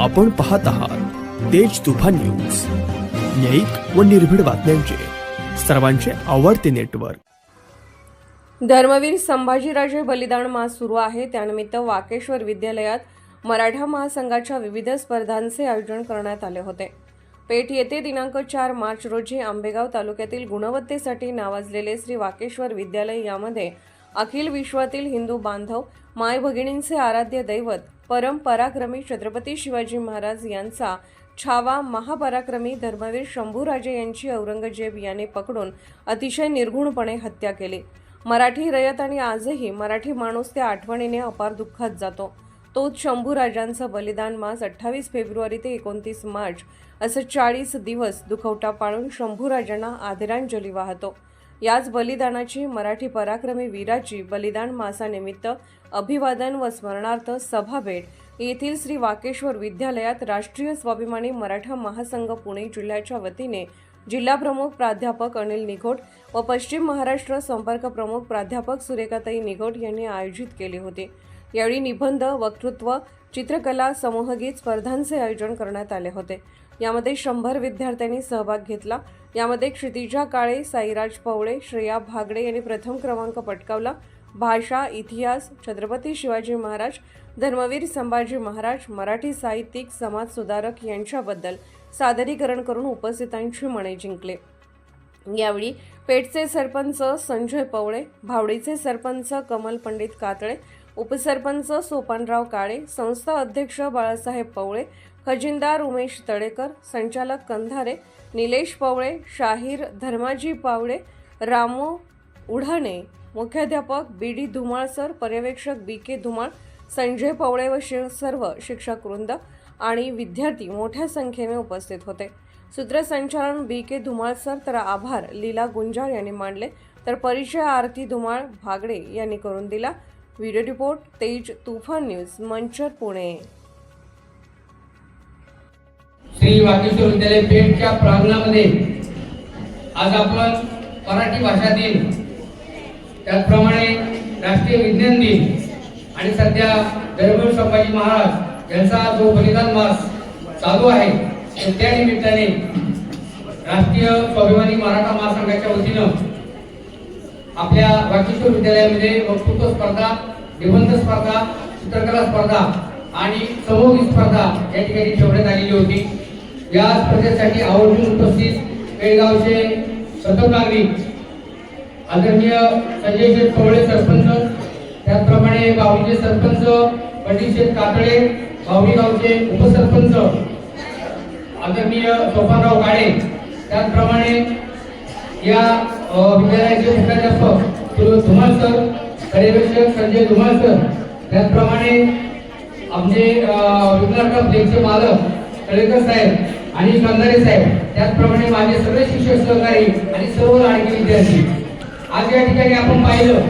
आपण पाहत आहात तेज तुफान न्यूज. न्यायिक व निर्भीड बातम्यांचे. सर्वांचे आवडते नेटवर्क. धर्मवीर संभाजीराजे बलिदान मास सुरू आहे. त्यानिमित्त वाकेश्वर विद्यालयात मराठा महासंघाच्या विविध स्पर्धांचे आयोजन करण्यात आले होते. पेठ येथे दिनांक चार मार्च रोजी आंबेगाव तालुक्यातील गुणवत्तेसाठी नावाजलेले श्री वाकेश्वर विद्यालय यामध्ये अखिल विश्वातील हिंदू बांधव माय भगिनींचे आराध्य दैवत परम पराक्रमी छत्रपती शिवाजी महाराज यांचा छावा महापराक्रमी धर्मवीर शंभूराजे यांची औरंगजेब याने पकडून अतिशय निर्घुणपणे हत्या केली. मराठी रयत आणि आजही मराठी माणूस त्या आठवणीने अपार दुःखात जातो. तोच शंभूराजांचं बलिदान मास अठ्ठावीस फेब्रुवारी ते एकोणतीस मार्च असं चाळीस दिवस दुखवटा पाळून शंभूराजांना आदरांजली वाहतो. याच बलिदानाची मराठी पराक्रमी वीराची बलिदान मासानिमित्त अभिवादन व स्मरणार्थ सभा भेट. येथील श्री वाकेश्वर विद्यालयात राष्ट्रीय स्वाभिमानी मराठा महासंघ पुणे जिल्ह्याच्या वतीने जिल्हाप्रमुख प्राध्यापक अनिल निघोट व पश्चिम महाराष्ट्र संपर्क प्रमुख प्राध्यापक सुरेखाताई निघोट यांनी आयोजित केले होते. यावेळी निबंध वक्तृत्व चित्रकला समूहगीत स्पर्धांचे आयोजन करण्यात आले होते. यामध्ये शंभर विद्यार्थ्यांनी सहभाग घेतला. यामध्ये क्षितिजा काळे साईराज पवळे श्रेया भागडे यांनी प्रथम क्रमांक पटकावला. भाषा इतिहास छत्रपती शिवाजी महाराज धर्मवीर संभाजी महाराज मराठी साहित्यिक समाज सुधारक यांच्याबद्दल सादरीकरण करून उपस्थितांची मने जिंकले. यावेळी पेठचे सरपंच संजय पवळे भावडीचे सरपंच कमल पंडित कातळे उपसरपंच सोपानराव काळे संस्था अध्यक्ष बाळासाहेब पवळे खजिनदार उमेश तळेकर संचालक कंधारे निलेश पवळे शाहीर धर्माजी पावळे रामो उढाणे मुख्याध्यापक बी डी धुमाळ सर पर्यवेक्षक बी के धुमाळ संजय पवळे व शि सर्व शिक्षक वृंद आणि विद्यार्थी मोठ्या संख्येने उपस्थित होते. सूत्रसंचालन बी के धुमाळ सर तर आभार लीला गुंजाळ यांनी मांडले. तर परिचय आरती धुमाळ भागडे यांनी करून दिला. Video report Tej Tufan news Manchar Pune. Shri Vageshwar Vidyalaya पेठच्या प्रांगणामध्ये आज आपण मराठी भाषा दिन त्याचप्रमाणे राष्ट्रीय विज्ञान दिन आणि सध्या धर्मवीर संभाजी महाराज यांचा जो बलिदान मास चालू आहे तर त्या निमित्ताने राष्ट्रीय स्वाभिमानी मराठा महासंघाच्या वतीनं आपल्या वाकेश्वर विद्यालयामध्ये वक्तृत्व स्पर्धा निबंध स्पर्धा चित्रकला स्पर्धा आणि समूह स्पर्धा या ठिकाणी ठेवण्यात आलेली होती. या स्पर्धेसाठी आवर्जून उपस्थित केळगावचे प्रथम नागरिक आदरणीय संजय शेठ कवळे सरपंच त्याचप्रमाणे बावडीचे सरपंच पंडित शेठ कातळे बावडी गावचे उपसरपंच आदरणीय सोपानराव काळे त्याचप्रमाणे या अ, विद्यालयाचे मुख्याध्यापक धुमाळ सर पर्यवेक्षक संजय धुमाळ सर त्याचप्रमाणे आमचे अ, विज्ञान मालक तळेकर साहेब आणि कंधारे साहेब. त्याचप्रमाणे माझे सगळे शिक्षक सहकारी आणि सर्व लाडके विद्यार्थी. आज या ठिकाणी आपण पाहिलं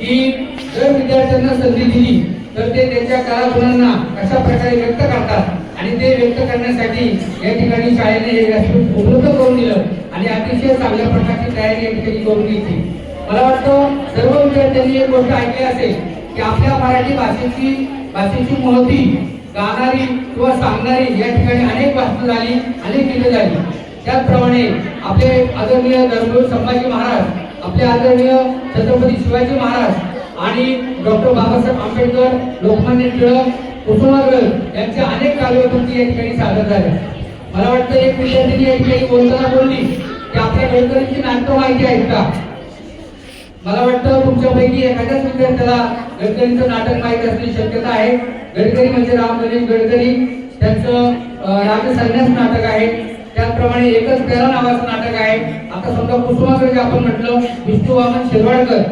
की जर विद्यार्थ्यांना संधी दिली तर ते त्यांच्या कलागुणांना कशा प्रकारे व्यक्त करतात आणि ते व्यक्त करण्यासाठी या ठिकाणी शाळेने हे व्यासपीठ उपलब्ध करून दिलं आणि अतिशय चांगल्या प्रकारची तयारी या ठिकाणी करून घेतली. मला वाटतं सर्व विद्यार्थ्यांनी एक गोष्ट ऐकली असेल की आपल्या मराठी भाषेची भाषेची महती गाणारी किंवा सांगणारी या ठिकाणी अनेक वास्तू झाली अनेक गीतं झाली. त्याचप्रमाणे आपले आदरणीय धर्मवीर संभाजी महाराज आपले आदरणीय छत्रपती शिवाजी महाराज आणि डॉक्टर बाबासाहेब आंबेडकर लोकमान्य टिळक कुसुमाग्रज यांच्या अनेक काव्यकृती या ठिकाणी सादर झाल्या मला वाटतं एक विद्यार्थी या ठिकाणी बोलताना बोलली की आपल्या गडकरींची नाटकं माहिती आहेत का? मला वाटतं तुमच्यापैकी एखाद्याच म्हणजे विद्यार्थ्याला गडकरींचं नाटक माहीत असण्याची शक्यता आहे. गडकरी म्हणजे राम गणेश गडकरी. त्यांचं राजसन्यास नाटक आहे. त्याचप्रमाणे एकच पेरा नावाचं नाटक आहे. आता समजा कुसुमाकडे आपण म्हटलं विष्णू वामन शिरवाडकर.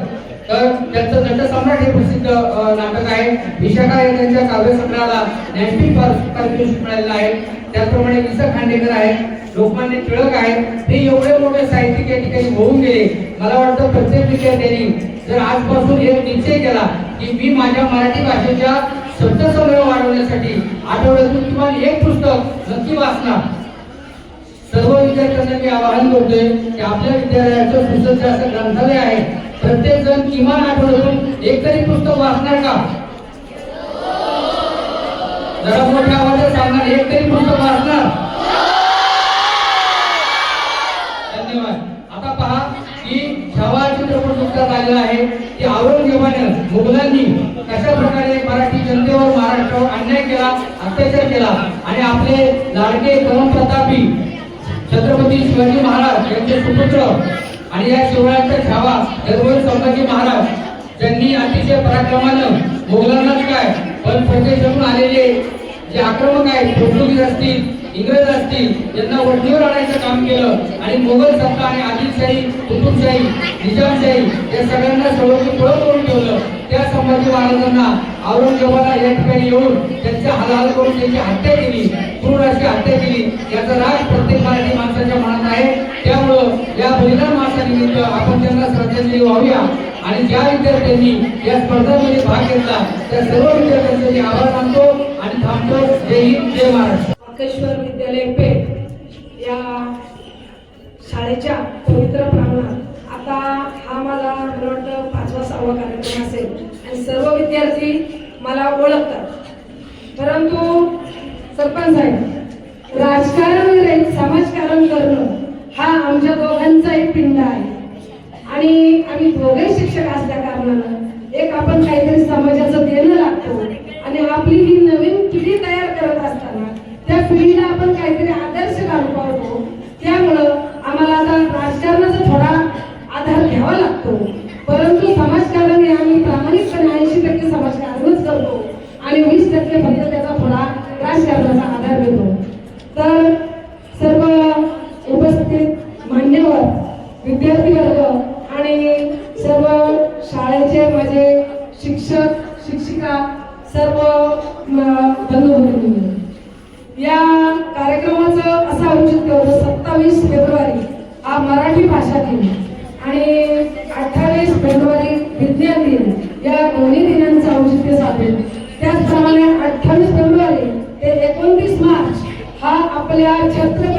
तर त्यांचं नटसम्राट हे प्रसिद्ध नाटक आहे. विशाखा हे त्यांच्या काव्यसंग्रहाला ज्ञानपीठ पारितोषिक मिळालेलं आहे. त्याचप्रमाणे वि स खांडेकर आहे लोकमान्य टिळक आहेत हे एवढे मोठे साहित्यिक या ठिकाणी होऊन गेले. मला वाटतं प्रत्येक विद्यार्थ्यांनी जर आजपासून हे निश्चय केला की मी माझ्या मराठी भाषेच्या शब्दसंग्रह वाढवण्यासाठी आठवड्यातून किमान एक पुस्तक नक्की वाचणार. सर्व विद्यार्थ्यांना मी आवाहन करतोय की आपल्या विद्यालयाचं सुसज्ज असं ग्रंथालय आहे प्रत्येक जण किमान आठवड्यातून एक तरी पुस्तक वाचणार का? जरा मोठ्या आवाजात सांगणार एक तरी पुस्तक वाचणार? धन्यवाद. आता पहा की छावा चित्रपट नुकताच आलेला आहे. की औरंगजेबानं मुघलांनी कशा प्रकारे मराठी जनतेवर महाराष्ट्रावर अन्याय केला अत्याचार केला आणि आपले लाडके कलम प्रतापी छत्रपती शिवाजी महाराज यांचे सुपुत्र आणि या शिवरायांचा छावा छत्रपती संभाजी महाराज त्यांनी अतिशय पराक्रमानं मुघलांनाच काय पण परदेशातून आलेले जे आक्रमक आहेत पोर्तुगीज असतील इंग्रज असतील त्यांना वडणीवर आणायचं काम केलं आणि मोगल सत्ता आणि आदिलशाही कुतुबशाही निजामशाही या सगळ्यांना सर्वांनी पुढं करून ठेवलं. त्या संभाजी महाराजांना औरंगजेबाला या ठिकाणी येऊन त्यांच्या हलाल करून त्यांची हत्या केली क्रूर अशी हत्या केली. याचा राग प्रत्येक मराठी माणसाच्या मनात आहे. त्यामुळं या बलिदान मासानिमित्त आपण त्यांना श्रद्धांजली व्हाव्या आणि ज्या विद्यार्थ्यांनी या स्पर्धांमध्ये भाग घेतला त्या सर्व विद्यार्थ्यांचे मी आभार मानतो आणि थांबतो. जय हिंद जय महाराष्ट्र. वाकेश्वर विद्यालय पेठ या शाळेच्या पवित्र प्रांगणात आता हा माझा मला वाटतं पाचवा सहावा कार्यक्रम असेल. आणि सर्व विद्यार्थी मला ओळखतात. परंतु सरपंच साहेब राजकारण समाजकारण करणं हा आमच्या दोघांचा एक पिंड आहे. आणि आम्ही दोघे शिक्षक असल्या कारणानं एक आपण काहीतरी समाजाचं देणं लागतो. आणि आपली ही नवीन पिढी तयार करत असताना त्या पिढीला आपण काहीतरी आदर्श घालू पाहतो त्यामुळं आम्हाला आता राजकारणाचा थोडा आधार घ्यावा लागतो परंतु समाजकारण हे आम्ही प्रामाणिकपणे ऐंशी टक्के समाजकारणच करतो आणि वीस टक्के फक्त त्याचा थोडा राजकारणाचा आधार घेतो तर सर्व उपस्थित मान्यवर विद्यार्थी वर्ग आणि सर्व शाळेचे माझे शिक्षक शिक्षिका सर्व बंधू भगिनी या कार्यक्रमाचं असं औचित्य होतं सत्तावीस फेब्रुवारी हा मराठी भाषा दिन आणि अठ्ठावीस फेब्रुवारी विज्ञान दिन या दोन्ही दिनांचं औचित्य साधेल. त्याचप्रमाणे अठ्ठावीस फेब्रुवारी ते एकोणतीस मार्च हा आपल्या छत्र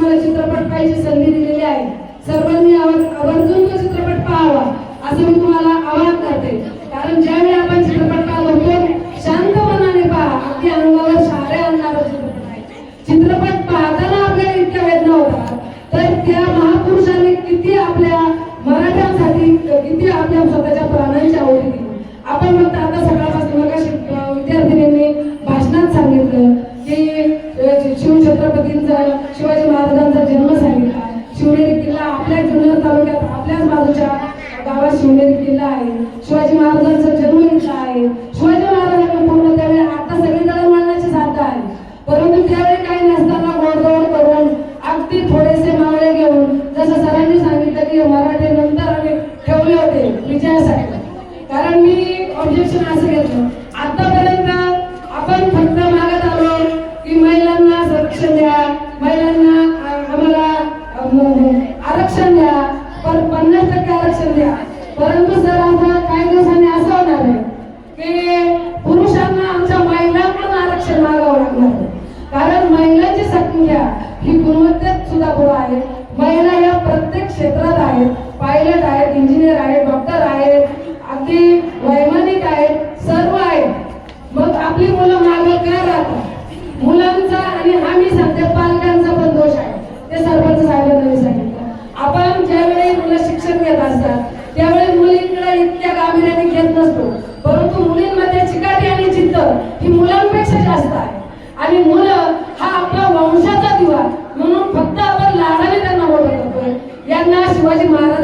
तुम्हाला चित्रपट पाहायची संधी दिलेली आहे. सर्वांनी आवर्जून तो चित्रपट पाहावा असं मी तुम्हाला आवाहन करते. कारण ज्यावेळी आपण चित्रपट पाहतो तो पहा. अगदी अंगावर शाळे आणणारा चित्रपट आहे. चित्रपट पाहताना आपल्याला इतक्या वेदना होतात. तर त्या महापुरुषांनी किती आपल्या मराठ्यांसाठी किती आपल्या स्वतःच्या प्राणांची आवडी दिली आपण फक्त आता सगळ्या आपल्याच गावात शिवनेरी किल्ला आहे. शिवाजी महाराजांचा जन्म इथला आहे. शिवाजी महाराजांना पूर्ण त्यावेळी आता सगळी दळणवळणाची साधनं आहे. परंतु त्यावेळी काही नसताना गोडदोड करून अगदी थोडेसे मावळे घेऊन जसं सरांनी सांगितलं की मराठी नंतर आम्ही ठेवले होते विजयासाठी. कारण मी ऑब्जेक्शन असं घेतलं. आतापर्यंत आपण फक्त मागत आलो की महिलांना संरक्षण द्या. महिलांना आम्हाला आरक्षण द्या. पण पन्नास टक्के आरक्षण द्या. परंतु सर आता काही दिवसांनी असं होणार आहे की पुरुषांना आमच्या महिलांकडून आरक्षण मागावं लागणार कारण महिलांची संख्या ही गुणवत्तेत सुद्धा पुढे आहे. महिला या प्रत्येक क्षेत्रात आहेत. पायलट आहेत इंजिनियर आहेत डॉक्टर आहेत अगदी वैमानिक आहेत सर्व आहेत. मग आपली मुलं मागे काय राहतात? मुलांचा आणि आम्ही सांगते पालकांचा पण दोष आहे. ते सरपंच साहेबांनी सांगितलं. आपण ज्यावेळी शिक्षण घेत असतात त्यामुळे मुलींकडे इतक्या गांभीर्याने घेत नसतो. परंतु मुलींमध्ये चिकाटी आणि जिद्द ही मुलांपेक्षा जास्त आहे. आणि मुलं हा आपला वंशाचा दिवा म्हणून फक्त आपण लाडाने त्यांना मोठं करतोय यांना शिवाजी महाराज